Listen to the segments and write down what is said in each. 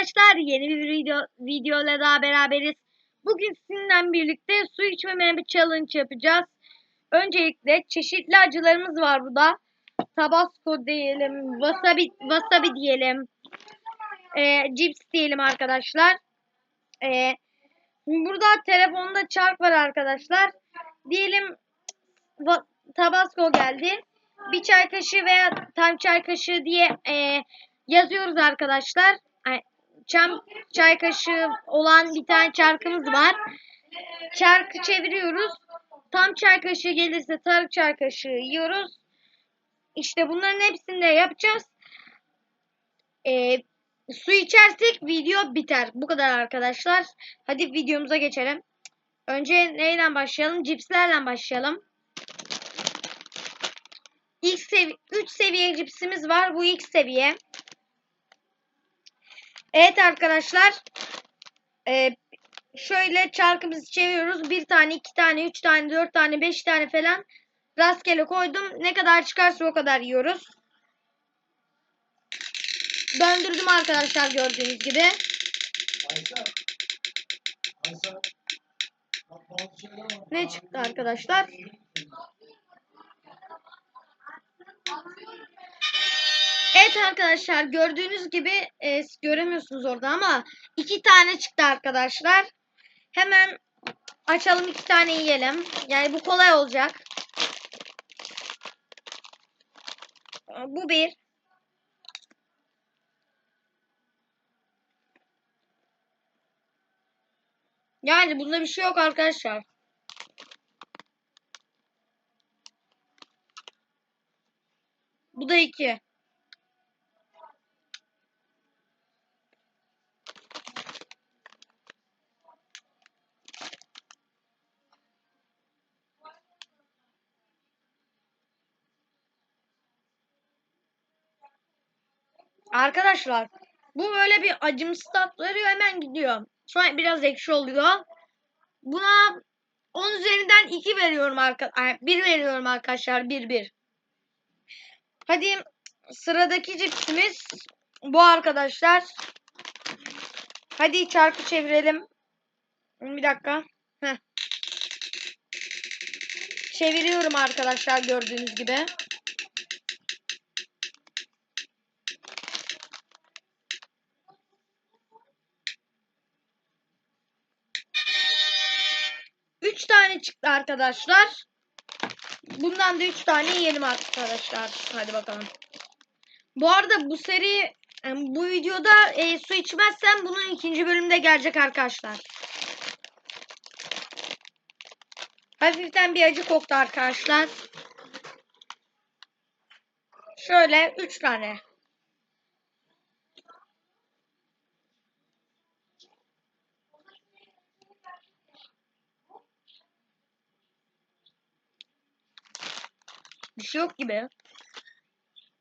arkadaşlar yeni bir video videoyla daha beraberiz. Bugün sizinle birlikte su içmemeye bir challenge yapacağız. Öncelikle çeşitli acılarımız var burada. Tabasco diyelim, wasabi wasabi diyelim. Ee, cips diyelim arkadaşlar. Ee, burada telefonda çark var arkadaşlar. Diyelim Tabasco geldi. Bir çay kaşığı veya tam çay kaşığı diye e, yazıyoruz arkadaşlar. Çam çay kaşığı olan bir tane çarkımız var. Çarkı çeviriyoruz. Tam çay kaşığı gelirse tarık çay kaşığı yiyoruz. İşte bunların hepsini de yapacağız. E, su içersek video biter. Bu kadar arkadaşlar. Hadi videomuza geçelim. Önce neyle başlayalım? Cipslerle başlayalım. İlk sevi 3 seviye cipsimiz var. Bu ilk seviye. Evet arkadaşlar. Ee, şöyle çarkımızı çeviriyoruz. Bir tane, iki tane, üç tane, dört tane, beş tane falan rastgele koydum. Ne kadar çıkarsa o kadar yiyoruz. Döndürdüm arkadaşlar gördüğünüz gibi. Ne çıktı arkadaşlar? Evet arkadaşlar gördüğünüz gibi e, göremiyorsunuz orada ama iki tane çıktı arkadaşlar. Hemen açalım iki tane yiyelim. Yani bu kolay olacak. Bu bir. Yani bunda bir şey yok arkadaşlar. Bu da iki. Arkadaşlar bu böyle bir acımsı tat veriyor hemen gidiyor. Sonra biraz ekşi oluyor. Buna 10 üzerinden 2 veriyorum arkadaşlar. 1 veriyorum arkadaşlar. 1 1. Hadi sıradaki cipsimiz bu arkadaşlar. Hadi çarkı çevirelim. Bir dakika. Heh. Çeviriyorum arkadaşlar gördüğünüz gibi. Tane çıktı arkadaşlar. Bundan da üç tane yiyelim arkadaşlar. Hadi bakalım. Bu arada bu seri bu videoda e, su içmezsem bunun ikinci bölümde gelecek arkadaşlar. Hafiften bir acı koktu arkadaşlar. Şöyle üç tane. Yok gibi.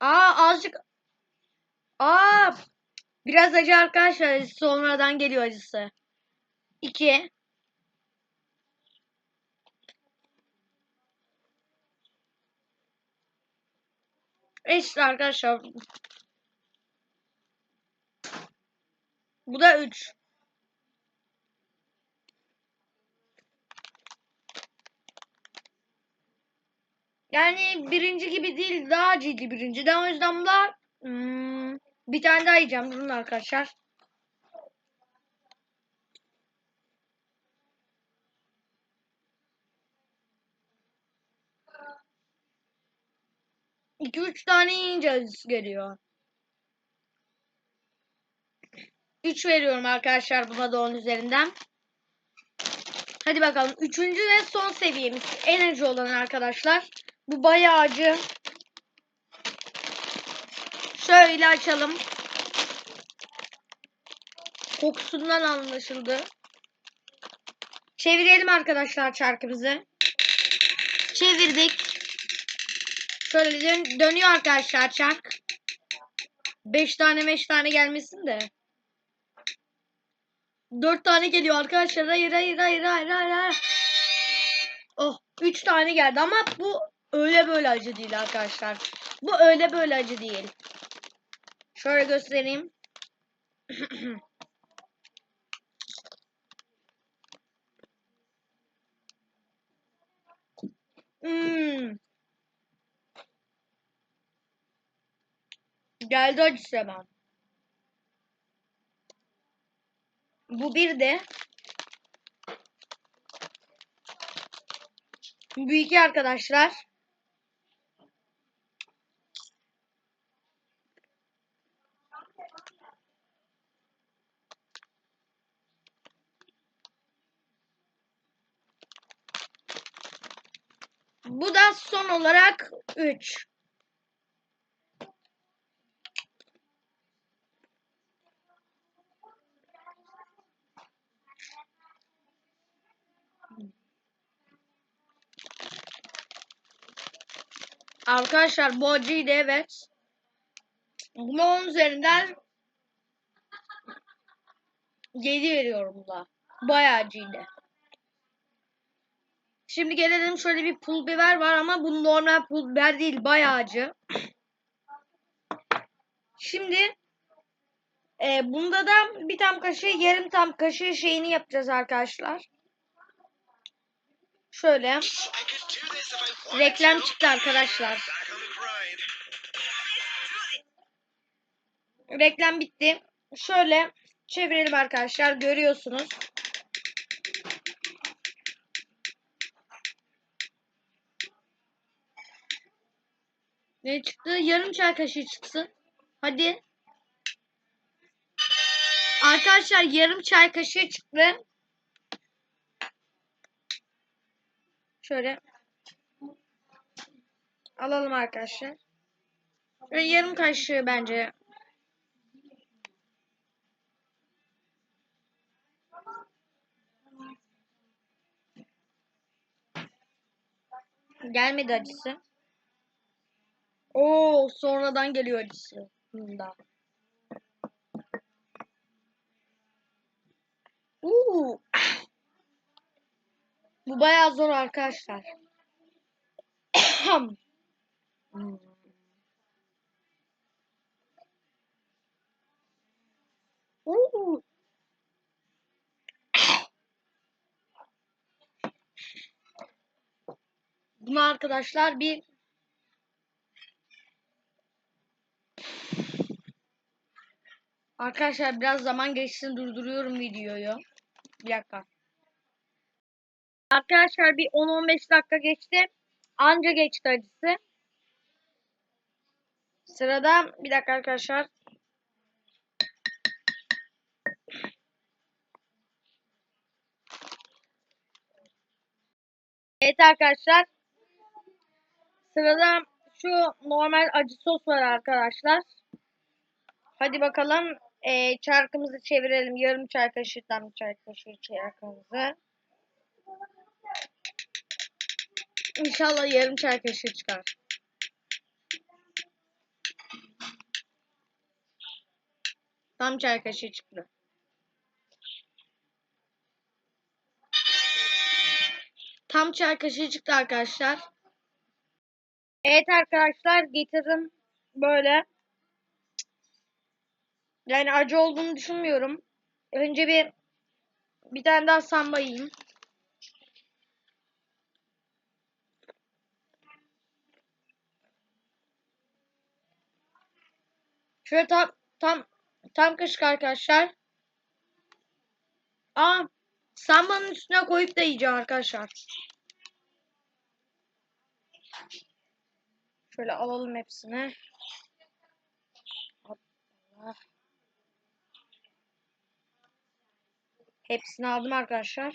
Aa azıcık. Aa biraz acı arkadaşlar. Sonradan geliyor acısı. İki. İşte arkadaşlar. Bu da üç. Yani birinci gibi değil daha ciddi birinci. O yüzden da hmm, bir tane daha yiyeceğim durun arkadaşlar. İki üç tane yiyince geliyor. Üç veriyorum arkadaşlar buna da 10 üzerinden. Hadi bakalım. Üçüncü ve son seviyemiz. En acı olan arkadaşlar. Bu bayağı acı. Şöyle açalım. Kokusundan anlaşıldı. Çevirelim arkadaşlar çarkımızı. Çevirdik. Şöyle dön dönüyor arkadaşlar çark. 5 tane 5 tane gelmesin de. 4 tane geliyor arkadaşlar. Hayır hayır hayır hayır hayır. Oh 3 tane geldi ama bu öyle böyle acı değil arkadaşlar. Bu öyle böyle acı değil. Şöyle göstereyim. Hmm. Geldi acısı hemen. Bu bir de bu iki arkadaşlar. Bu da son olarak 3. Arkadaşlar bu acıydı evet. Buna 10 üzerinden 7 veriyorum da. Bayağı acıydı. Şimdi gelelim şöyle bir pul biber var ama bu normal pul biber değil bayağı acı. Şimdi e, bunda da bir tam kaşığı yarım tam kaşığı şeyini yapacağız arkadaşlar. Şöyle reklam çıktı arkadaşlar. Reklam bitti. Şöyle çevirelim arkadaşlar görüyorsunuz. Ne çıktı? Yarım çay kaşığı çıksın. Hadi. Arkadaşlar yarım çay kaşığı çıktı. Şöyle. Alalım arkadaşlar. Şöyle yarım kaşığı bence. Gelmedi acısı. Oo sonradan geliyor acısı. Bunda. Uuu. Bu bayağı zor arkadaşlar. Hmm. Uuu. Bunu arkadaşlar bir Arkadaşlar biraz zaman geçsin durduruyorum videoyu. Bir dakika. Arkadaşlar bir 10-15 dakika geçti. Anca geçti acısı. Sırada bir dakika arkadaşlar. Evet arkadaşlar. Sırada şu normal acı sos var arkadaşlar. Hadi bakalım e, çarkımızı çevirelim. Yarım çay kaşığı tam çay kaşığı çarkımızı. İnşallah yarım çay kaşığı çıkar. Tam çay kaşığı çıktı. Tam çay kaşığı çıktı arkadaşlar. Evet arkadaşlar getirdim böyle. Yani acı olduğunu düşünmüyorum. Önce bir bir tane daha samba yiyeyim. Şöyle tam tam tam kaşık arkadaşlar. Aa sambanın üstüne koyup da yiyeceğim arkadaşlar. Şöyle alalım hepsini. Hepsini aldım arkadaşlar.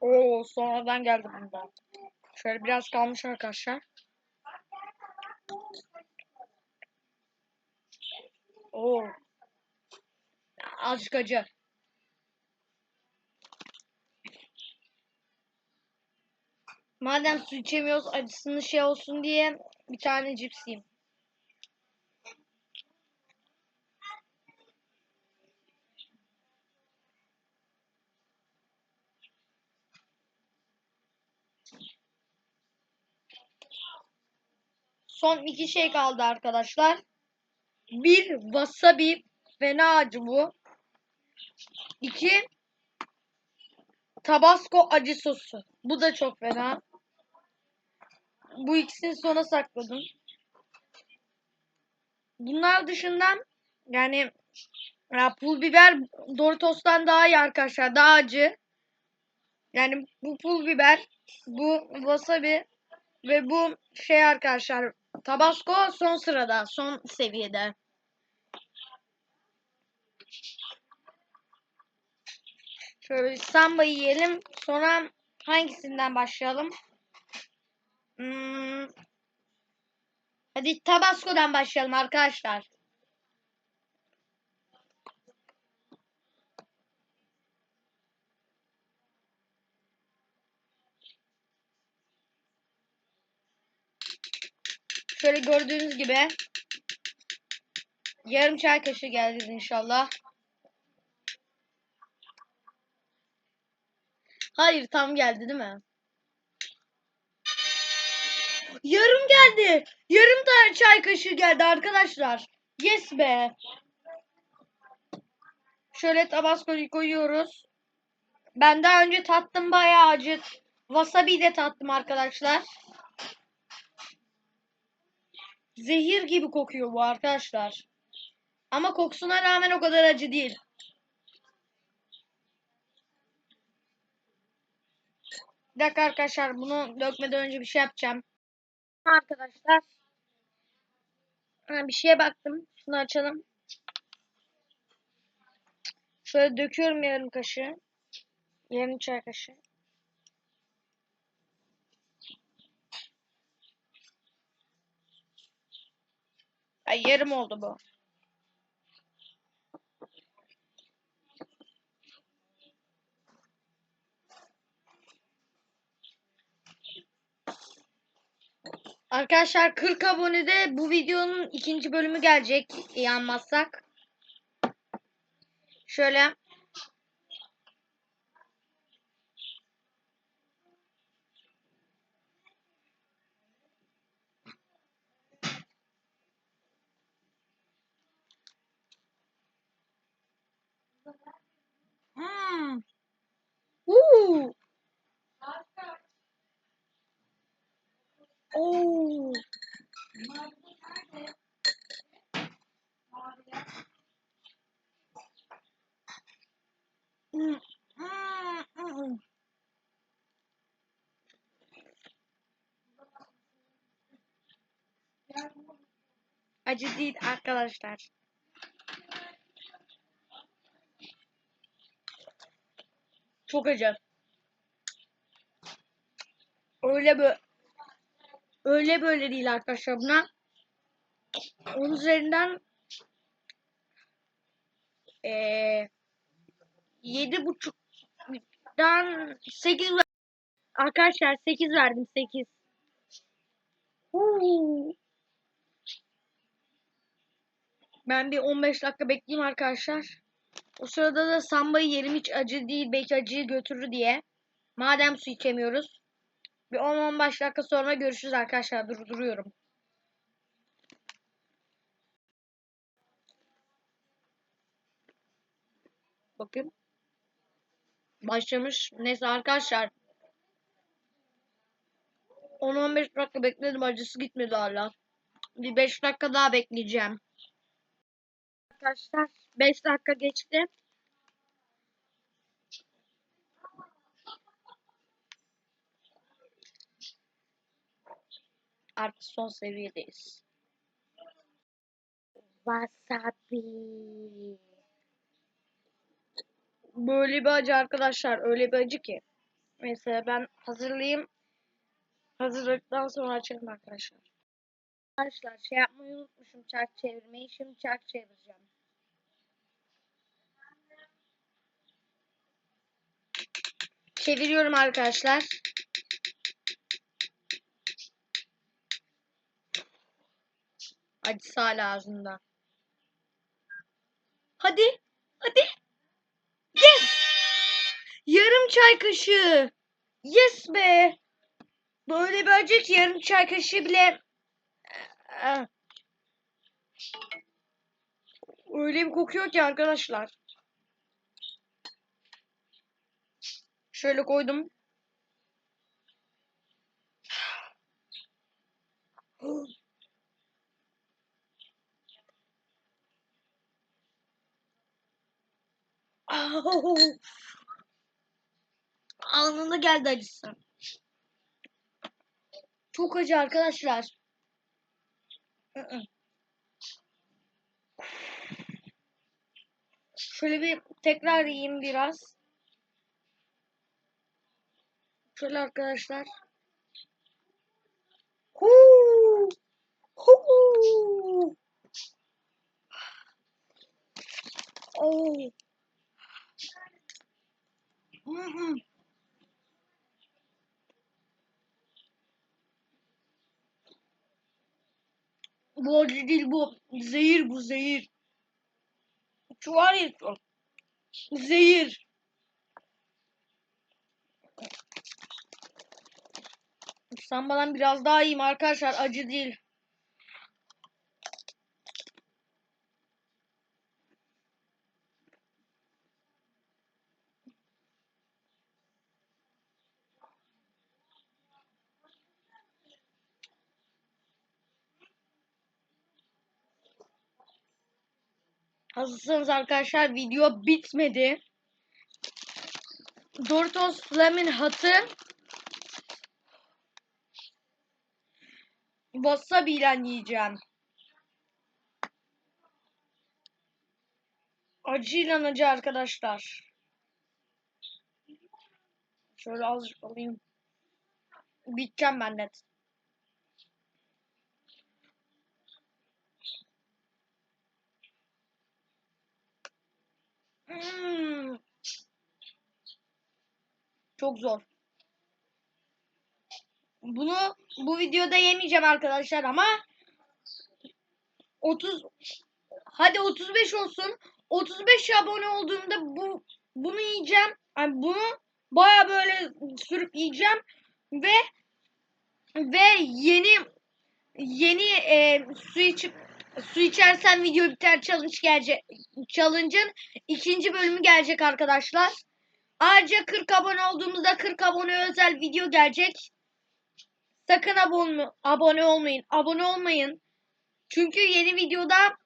Oo sonradan geldi bundan. Şöyle biraz kalmış arkadaşlar. Oo. Azıcık acı. Madem su içemiyoruz acısını şey olsun diye bir tane cips yiyeyim. Son iki şey kaldı arkadaşlar. Bir wasabi fena acı bu. İki tabasco acı sosu. Bu da çok fena. Bu ikisini sona sakladım. Bunlar dışında yani ya pul biber Doritos'tan daha iyi arkadaşlar. Daha acı. Yani bu pul biber, bu wasabi ve bu şey arkadaşlar Tabasco son sırada, son seviyede. Şöyle samba yiyelim. Sonra hangisinden başlayalım? Hmm. Hadi Tabasco'dan başlayalım arkadaşlar. Şöyle gördüğünüz gibi yarım çay kaşığı geldi inşallah. Hayır tam geldi değil mi? Yarım geldi. Yarım tane çay kaşığı geldi arkadaşlar. Yes be. Şöyle tabasco'yu koyuyoruz. Ben daha önce tattım bayağı acı. Wasabi de tattım arkadaşlar. Zehir gibi kokuyor bu arkadaşlar. Ama kokusuna rağmen o kadar acı değil. Bir dakika arkadaşlar bunu dökmeden önce bir şey yapacağım. Arkadaşlar bir şeye baktım. Şunu açalım. Şöyle döküyorum yarım kaşığı. Yarım çay kaşığı. Ay yarım oldu bu. Arkadaşlar 40 abonede bu videonun ikinci bölümü gelecek yanmazsak. Şöyle Hmm. Uuu. Oo. Hmm, hmm, hmm. Acı değil arkadaşlar. Çok acı. Öyle böyle öyle böyle değil arkadaşlar buna. Onun üzerinden eee yedi buçuktan sekiz arkadaşlar sekiz verdim sekiz. Huu. Ben bir 15 dakika bekleyeyim arkadaşlar. O sırada da sambayı yerim hiç acı değil belki acıyı götürür diye. Madem su içemiyoruz. Bir 10-15 dakika sonra görüşürüz arkadaşlar. Durduruyorum. Bakın. Başlamış. Neyse arkadaşlar. 10-15 dakika bekledim. Acısı gitmedi hala. Bir 5 dakika daha bekleyeceğim. Arkadaşlar 5 dakika geçti. Artık son seviyedeyiz. Wasabi. Böyle bir acı arkadaşlar. Öyle bir acı ki. Mesela ben hazırlayayım. Hazırladıktan sonra açalım arkadaşlar. Arkadaşlar şey yapmayı unutmuşum çark çevirmeyi. Şimdi çark çevireceğim. Çeviriyorum arkadaşlar. Acısı hala ağzında. Hadi. Hadi. Yes. Yarım çay kaşığı. Yes be. Böyle bir acı ki yarım çay kaşığı bile Eh. Öyle bir kokuyor ki arkadaşlar. Şöyle koydum. Anında geldi acısı. Çok acı arkadaşlar. Şöyle bir tekrar yiyeyim biraz. Şöyle arkadaşlar. Huu! Huu! Oh. Mm-mm. Bu acı değil bu. Zehir bu zehir. Şu var ya şu. Zehir. Sambadan biraz daha iyiyim arkadaşlar. Acı değil. Hazırsanız arkadaşlar video bitmedi. Doritos Flamin Hatı Wasabi ile yiyeceğim. Acıyla acı arkadaşlar. Şöyle azıcık alayım. Biteceğim ben net. Hmm. Çok zor. Bunu bu videoda yemeyeceğim arkadaşlar ama 30 hadi 35 olsun. 35 abone olduğumda bu bunu yiyeceğim. Yani bunu baya böyle sürüp yiyeceğim ve ve yeni yeni e, su içip su içersen video biter challenge gelecek. Challenge'ın ikinci bölümü gelecek arkadaşlar. Ayrıca 40 abone olduğumuzda 40 abone özel video gelecek. Sakın abone, abone olmayın. Abone olmayın. Çünkü yeni videoda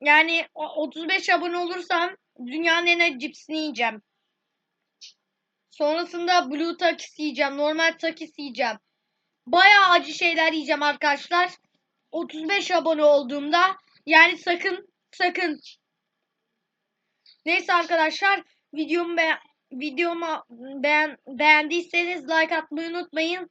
yani o- 35 abone olursam dünyanın en cipsini yiyeceğim. Sonrasında blue takis yiyeceğim. Normal takis yiyeceğim. Bayağı acı şeyler yiyeceğim arkadaşlar. 35 abone olduğumda yani sakın sakın. Neyse arkadaşlar videomu be videomu beğen beğendiyseniz like atmayı unutmayın.